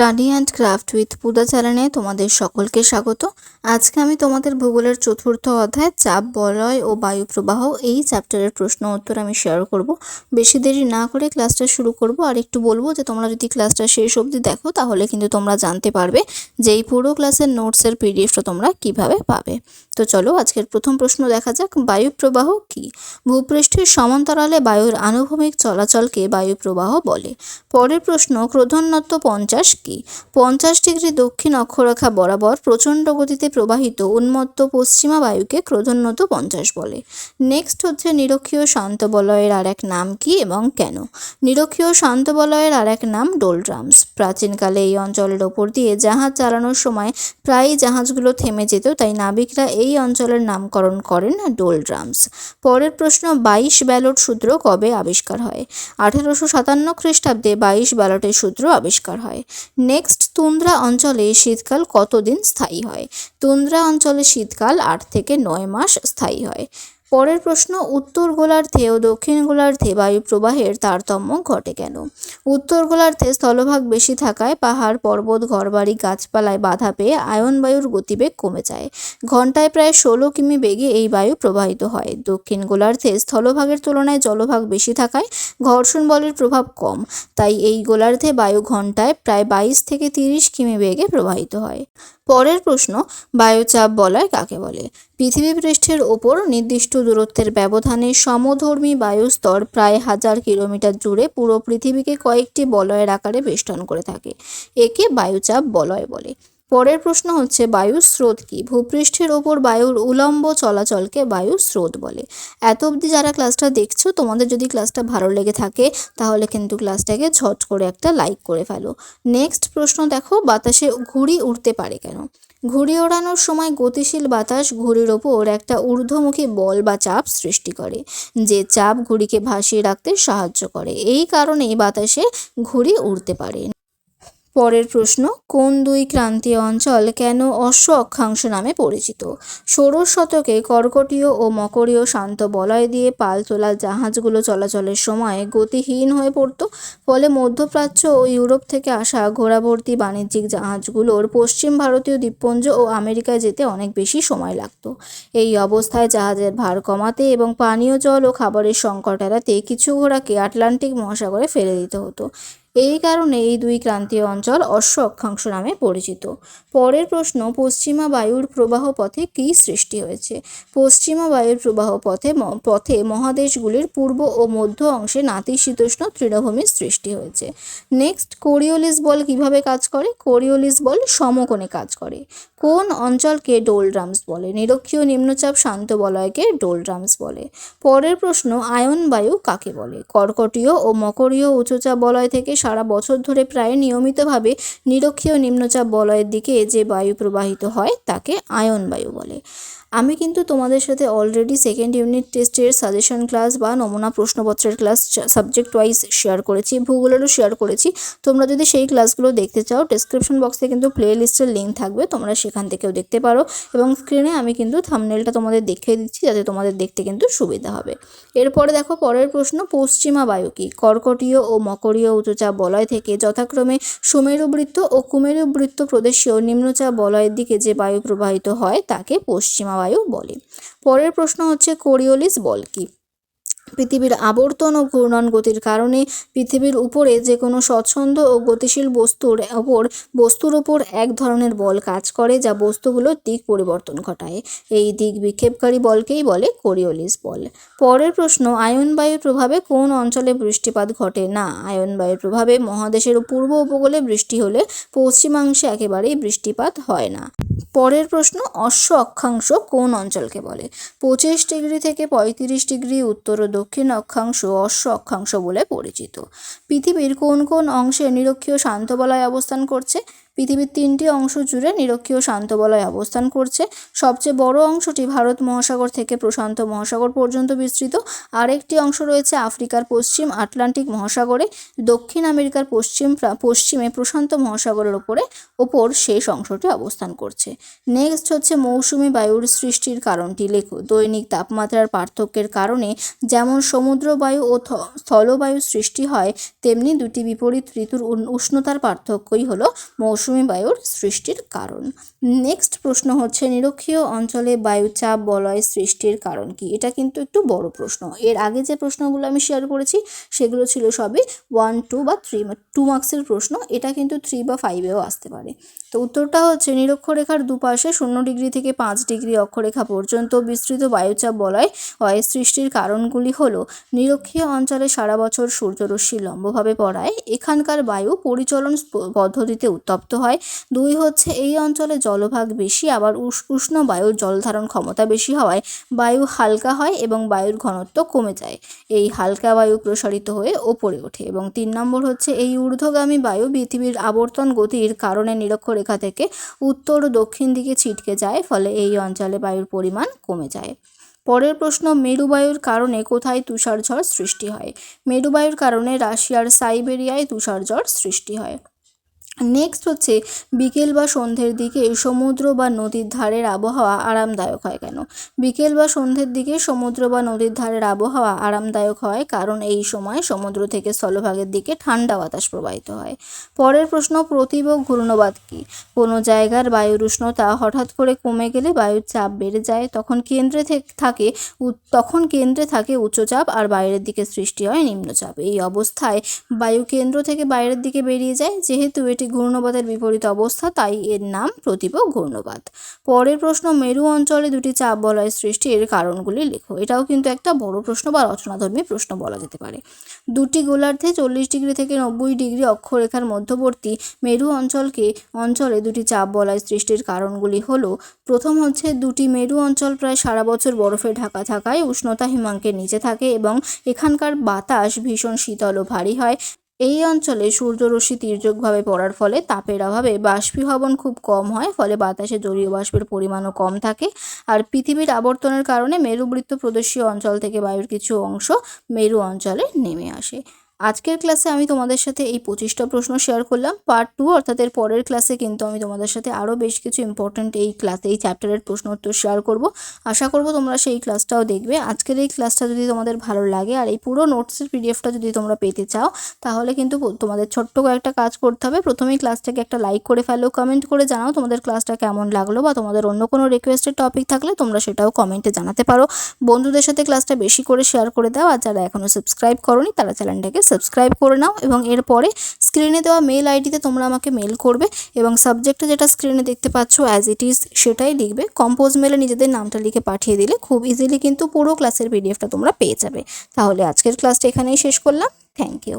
Study and craft with Puja চ্যানেলে তোমাদের সকলকে স্বাগত। আজকে আমি তোমাদের ভূগোলের চতুর্থ অধ্যায় চাপ, বলয় ও বায়ু প্রবাহ এই চ্যাপ্টারের প্রশ্ন উত্তর আমি শেয়ার করব। বেশি দেরি না করে ক্লাসটা শুরু করব আর একটু বলব যে, তোমরা যদি ক্লাসটা শেষ অবধি দেখো, তাহলে কিন্তু তোমরা জানতে পারবে যে এই পুরো ক্লাসের নোটসের পিডিএফটা তোমরা কীভাবে পাবে। তো চলো, আজকের প্রথম প্রশ্ন দেখা যাক, বায়ু প্রবাহ কী? ভূপৃষ্ঠের সমান্তরালে বায়ুর আনুভূমিক চলাচলকে বায়ু প্রবাহ বলে। পরের প্রশ্ন, ক্রোধোন্নত পঞ্চাশ কি পঞ্চাশ ডিগ্রি দক্ষিণ অক্ষরেখা বরাবর প্রচণ্ড গতিতে প্রবাহিত উন্মত্ত পশ্চিমা বায়ুকে ক্রোধোন্নত পঞ্চাশ বলে। নেক্সট হচ্ছে নিরক্ষীয় শান্ত বলয়ের আর এক নাম কি এবং কেন? নিরক্ষীয় শান্ত বলয়ের আর এক নাম ডোলড্রামস প্রাচীনকালে এই অঞ্চলের ওপর দিয়ে জাহাজ চালানোর সময় প্রায়ই জাহাজগুলো থেমে যেত, তাই নাবিকরা এই অঞ্চলের নামকরণ করেন ডোলড্রামস পরের প্রশ্ন, বাইশ ব্যালট সূত্র কবে আবিষ্কার হয়? আঠেরোশো সাতান্ন খ্রিস্টাব্দে বাইশ ব্যালটের সূত্র আবিষ্কার হয়। নেক্সট তুন্দ্রা অঞ্চলে শীতকাল কতদিন স্থায়ী হয়? তুন্দ্রা অঞ্চলে শীতকাল আট থেকে নয় মাস স্থায়ী হয়। পরের প্রশ্ন, উত্তর গোলার্ধে ও দক্ষিণ গোলার্ধে বায়ু প্রবাহের তারতম্য ঘটে কেন? উত্তর গোলার্ধে স্থলভাগ বেশি থাকায় পাহাড়, পর্বত, ঘরবাড়ি, গাছপালায় বাধা পেয়ে আয়ন বায়ুর গতিবেগ কমে যায়। ঘন্টায় প্রায় ষোলো কিমি বেগে এই বায়ু প্রবাহিত হয়। দক্ষিণ গোলার্ধে স্থলভাগের তুলনায় জলভাগ বেশি থাকায় ঘর্ষণ বলের প্রভাব কম, তাই এই গোলার্ধে বায়ু ঘন্টায় প্রায় বাইশ থেকে তিরিশ কিমি বেগে প্রবাহিত হয়। পরের প্রশ্ন, বায়ুচাপ বলয় কাকে বলে? পৃথিবী পৃষ্ঠের ওপর নির্দিষ্ট দূরত্বের ব্যবধানে সমধর্মী বায়ুস্তর প্রায় হাজার কিলোমিটার জুড়ে পুরো পৃথিবীকে কয়েকটি বলয়ের আকারে বেষ্টন করে থাকে। একে বায়ুচাপ বলয় বলে। পরের প্রশ্ন হচ্ছে বায়ু স্রোত কি? ভূপৃষ্ঠের ওপর বায়ুর উলম্ব চলাচলকে বায়ু স্রোত বলে। এত অবধি যারা ক্লাসটা দেখছ, তোমাদের যদি ক্লাসটা ভালো লেগে থাকে, তাহলে কিন্তু ক্লাসটাকে ঝট করে একটা লাইক করে ফেলো। নেক্সট প্রশ্ন দেখো, বাতাসে ঘুড়ি উড়তে পারে কেন? ঘুড়ি ওড়ানোর সময় গতিশীল বাতাস ঘুড়ির ওপর একটা ঊর্ধ্বমুখী বল বা চাপ সৃষ্টি করে, যে চাপ ঘুড়িকে ভাসিয়ে রাখতে সাহায্য করে। এই কারণেই বাতাসে ঘুড়ি উড়তে পারে। পরের প্রশ্ন, কোন দুই ক্রান্তীয় অঞ্চল কেন অশ্ব অক্ষাংশ নামে পরিচিত? ষোড়শ শতকে কর্কটীয় ও মকরীয় শান্ত বলয় দিয়ে পাল তোলা জাহাজগুলো চলাচলের সময় গতিহীন হয়ে পড়তো, ফলে মধ্যপ্রাচ্য ও ইউরোপ থেকে আসা ঘোড়াভর্তি বাণিজ্যিক জাহাজগুলোর পশ্চিম ভারতীয় দ্বীপপুঞ্জ ও আমেরিকায় যেতে অনেক বেশি সময় লাগতো। এই অবস্থায় জাহাজের ভার কমাতে এবং পানীয় জল ও খাবারের সংকট এড়াতে কিছু ঘোড়াকে আটলান্টিক মহাসাগরে ফেলে দিতে হতো। এই কারণে এই দুই ক্রান্তীয় অঞ্চল অশ্ব অক্ষাংশ নামে পরিচিত। পরের প্রশ্ন, পশ্চিমা বায়ুর প্রবাহ পথে কী সৃষ্টি হয়েছে? পশ্চিমা বায়ুর প্রবাহ পথে পথে মহাদেশগুলির পূর্ব ও মধ্য অংশে নাতিশীতোষ্ণ তৃণভূমির সৃষ্টি হয়েছে। নেক্সট, কোরিওলিস বল কীভাবে কাজ করে? কোরিওলিস বল সমকোণে কাজ করে। কোন অঞ্চলকে ডোলড্রামস বলে? নিরক্ষীয় নিম্নচাপ শান্ত বলয়কে ডোলড্রামস বলে। পরের প্রশ্ন, আয়ন বায়ু কাকে বলে? কর্কটীয় ও মকরীয় উচ্চচাপ বলয় থেকে সারা বছর ধরে প্রায় নিয়মিতভাবে নিরক্ষীয় নিম্নচাপ বলয়ের দিকে যে বায়ু প্রবাহিত হয়, তাকে আয়ন বায়ু বলে। আমি কিন্তু তোমাদের সাথে অলরেডি সেকেন্ড ইউনিট টেস্টের সাজেশন ক্লাস বা নমুনা প্রশ্নপত্রের ক্লাস সাবজেক্ট ওয়াইজ শেয়ার করেছি, ভূগোলেরও শেয়ার করেছি। তোমরা যদি সেই ক্লাসগুলো দেখতে চাও ডেসক্রিপশন বক্সে কিন্তু প্লে লিস্টের লিঙ্ক থাকবে, তোমরা সেখান থেকেও দেখতে পারো। এবং স্ক্রিনে আমি কিন্তু থামনেলটা তোমাদের দেখিয়ে দিচ্ছি, যাতে তোমাদের দেখতে কিন্তু সুবিধা হবে। এরপরে দেখো পরের প্রশ্ন, পশ্চিমা বায়ু কি? কর্কটীয় ও মকরীয় উচ্চচাপ বলয় থেকে যথাক্রমে সুমেরুবৃত্ত ও কুমেরুবৃত্ত প্রদেশীয় নিম্নচাপ বলয়ের দিকে যে বায়ু প্রবাহিত হয়, তাকে পশ্চিমা বায়ু বলে। পরের প্রশ্ন হচ্ছে, কোরিওলিস বল কি? পৃথিবীর আবর্তন ও ঘূর্ণন গতির কারণে পৃথিবীর উপরে যে কোনো স্বচ্ছন্দ ও গতিশীল বস্তুর ওপর বস্তুর ওপর এক ধরনের বল কাজ করে যা বস্তুগুলোর দিক পরিবর্তন ঘটায়। এই দিক বিক্ষেপকারী বলকেই বলে কোরিওলিস বল। পরের প্রশ্ন, আয়ন বায়ুর প্রভাবে কোন অঞ্চলে বৃষ্টিপাত ঘটে? না, আয়ন বায়ুর প্রভাবে মহাদেশের পূর্ব উপকূলে বৃষ্টি হলে পশ্চিমাংশে একেবারেই বৃষ্টিপাত হয় না। পরের প্রশ্ন, অশ্ব অক্ষাংশ কোন অঞ্চলকে বলে? পঁচিশ ডিগ্রি থেকে পঁয়ত্রিশ ডিগ্রি উত্তর ও দক্ষিণ অক্ষাংশ অশ্ব অক্ষাংশ বলে পরিচিত। পৃথিবীর কোন কোন অংশে নিরক্ষীয় শান্ত বলয় অবস্থান করছে? পৃথিবীর তিনটি অংশ জুড়ে নিরক্ষীয় শান্ত বলয় অবস্থান করছে। সবচেয়ে বড় অংশটি ভারত মহাসাগর থেকে প্রশান্ত মহাসাগর পর্যন্ত বিস্তৃত। আরেকটি অংশ রয়েছে আফ্রিকার পশ্চিম আটলান্টিক মহাসাগরে। দক্ষিণ আমেরিকার পশ্চিম পশ্চিমে প্রশান্ত মহাসাগরের ওপরে, ওপর শেষ অংশটি অবস্থান করছে। নেক্সট হচ্ছে মৌসুমি বায়ুর সৃষ্টির কারণটি। লেখো, দৈনিক তাপমাত্রার পার্থক্যের কারণে যেমন সমুদ্র বায়ু ও স্থলবায়ু সৃষ্টি হয়, তেমনি দুটি বিপরীত ঋতুর উষ্ণতার পার্থক্যই হলো মৌসুমি বায়ুর সৃষ্টির কারণ। নেক্সট প্রশ্ন হচ্ছে, নিরক্ষীয় অঞ্চলে বায়ুচাপ বলয় সৃষ্টির কারণ কি? এটা কিন্তু একটু বড় প্রশ্ন। এর আগে যে প্রশ্নগুলো আমি শেয়ার করেছি, সেগুলো ছিল সবই ওয়ান টু বা থ্রি টু মার্কসের প্রশ্ন। এটা কিন্তু থ্রি বা ফাইভেও আসতে পারে। তো উত্তরটা হচ্ছে, নিরক্ষরেখার দুপাশে শূন্য ডিগ্রি থেকে পাঁচ ডিগ্রি অক্ষরেখা পর্যন্ত বিস্তৃত বায়ুচাপ বলয় হয়। সৃষ্টির কারণগুলি হলো, নিরক্ষীয় অঞ্চলে সারা বছর সূর্যরশ্মি লম্বভাবে পড়ায়। এখানকার বায়ু পরিচলন পদ্ধতিতে উত্তপ্ত হয়। দুই হচ্ছে এই অঞ্চলে জলভাগ বেশি, আবার উষ- উষ্ণ বায়ুর জলধারণ ক্ষমতা বেশি হওয়ায় বায়ু হালকা হয় এবং বায়ুর ঘনত্ব কমে যায়। এই হালকা বায়ু প্রসারিত হয়ে ওপরে ওঠে এবং তিন নম্বর হচ্ছে এই ঊর্ধ্বগামী বায়ু পৃথিবীর আবর্তন গতির কারণে নিরক্ষরেখা থেকে উত্তর ও দক্ষিণ দিকে ছিটকে যায়, ফলে এই অঞ্চলে বায়ুর পরিমাণ কমে যায়। পরের প্রশ্ন মেরুবায়ুর কারণে কোথায় তুষারঝড় সৃষ্টি হয়? মেরুবায়ুর কারণে রাশিয়ার সাইবেরিয়ায় তুষারঝড় সৃষ্টি হয়। নেক্সট হচ্ছে বিকেল বা সন্ধ্যের দিকে সমুদ্র বা নদীর ধারের আবহাওয়া আরামদায়ক হয় কেন? বিকেল বা সন্ধ্যের দিকে সমুদ্র বা নদীর ধারের আবহাওয়া আরামদায়ক হয় কারণ এই সময় সমুদ্র থেকে স্থলভাগের দিকে ঠান্ডা বাতাস প্রবাহিত হয়। পরের প্রশ্ন প্রতিবক ঘূর্ণবাদ কী? কোনো জায়গার বায়ুর উষ্ণতা হঠাৎ করে কমে গেলে বায়ুর চাপ বেড়ে যায়, তখন কেন্দ্রে থেকে তখন কেন্দ্রে থাকে উচ্চচাপ আর বাইরের দিকে সৃষ্টি হয় নিম্নচাপ। এই অবস্থায় বায়ু কেন্দ্র থেকে বাইরের দিকে বেরিয়ে যায়, যেহেতু এটি ঘূর্ণবাদের বিপরীত অবস্থা, তাই এর নাম প্রতীপ ঘূর্ণবাদ। পরের প্রশ্ন, মেরু অঞ্চলে দুটি চাপ বলয় সৃষ্টির কারণগুলি লেখো। এটাও কিন্তু একটা বড় প্রশ্ন বা রচনাধর্মী প্রশ্ন বলা যেতে পারে। দুটি গোলার্ধে চল্লিশ ডিগ্রি থেকে নব্বই ডিগ্রি অক্ষরেখার মধ্যবর্তী মেরু অঞ্চলকে, অঞ্চলে দুটি চাপ বলয় সৃষ্টির কারণগুলি হলো, প্রথম হচ্ছে দুটি মেরু অঞ্চল প্রায় সারা বছর বরফে ঢাকা থাকায় উষ্ণতা হিমাঙ্কের নিচে থাকে এবং এখানকার বাতাস ভীষণ শীতল ও ভারী হয়। এই অঞ্চলে সূর্যরশ্মি তীর্যকভাবে পড়ার ফলে তাপের অভাবে বাষ্পীভবন খুব কম হয়, ফলে বাতাসে জলীয় বাষ্পের পরিমাণও কম থাকে। আর পৃথিবীর আবর্তনের কারণে মেরুবৃত্ত প্রদেশীয় অঞ্চল থেকে বায়ুর কিছু অংশ মেরু অঞ্চলে নেমে আসে। আজকের ক্লাসে আমি তোমাদের সাথে এই পঁচিশটা প্রশ্ন শেয়ার করলাম। পার্ট টু অর্থাৎ এর পরের ক্লাসে কিন্তু আমি তোমাদের সাথে আরও বেশ কিছু ইম্পর্ট্যান্ট এই ক্লাসে এই চ্যাপ্টারের প্রশ্ন উত্তর শেয়ার করব। আশা করব তোমরা সেই ক্লাসটাও দেখবে। আজকের এই ক্লাসটা যদি তোমাদের ভালো লাগে আর এই পুরো নোটসের পিডিএফটা যদি তোমরা পেতে চাও, তাহলে কিন্তু তোমাদের ছোট্ট কয়েকটা কাজ করতে হবে। প্রথমেই ক্লাসটাকে একটা লাইক করে ফেলো কমেন্ট করে জানাও তোমাদের ক্লাসটা কেমন লাগল বা তোমাদের অন্য কোনো রিকোয়েস্টেড টপিক থাকলে তোমরা সেটাও কমেন্টে জানাতে পারো। বন্ধুদের সাথে ক্লাসটা বেশি করে শেয়ার করে দাও, আর যারা এখনও সাবস্ক্রাইব করোনি, তারা চ্যানেলটাকে সাবস্ক্রাইব করে নাও এবং এরপরে স্ক্রিনে দেওয়া মেল আইডিতে তোমরা আমাকে মেল করবে এবং সাবজেক্টে যেটা স্ক্রিনে দেখতে পাচ্ছ অ্যাজ ইট ইজ সেটাই লিখবে। কম্পোজ মেলে নিজেদের নামটা লিখে পাঠিয়ে দিলে খুব ইজিলি কিন্তু পুরো ক্লাসের পিডিএফটা তোমরা পেয়ে যাবে। তাহলে আজকের ক্লাসটা এখানেই শেষ করলাম। Thank you